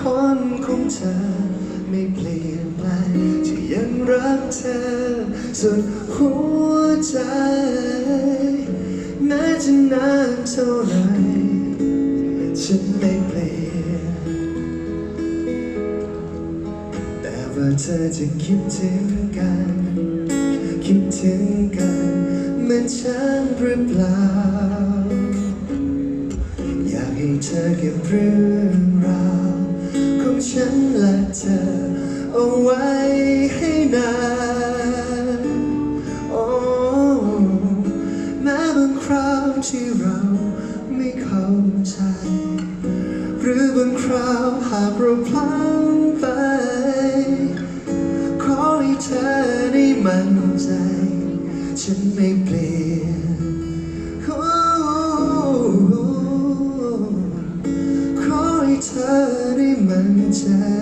คนของเธอ ไม่เปลี่ยนแปลงจะยังรักเธอสุดหัวใจแม้จะนานเท่าไรฉันไม่เปลี่ยนแต่ว่าเธอจะคิดถึงกันคิดถึงกันเหมือนฉันหรือเปล่าอยากให้เธอเก็บเรื่องราว ฉันและเธอเอาไว้ให้นานโอ้แม้บางคราวที่เราไม่เข้าใจ หรือบางคราวหากเราพลั้งไป ขอให้เธอได้มั่นใจ ฉันไม่เปลี่ยน ขอใ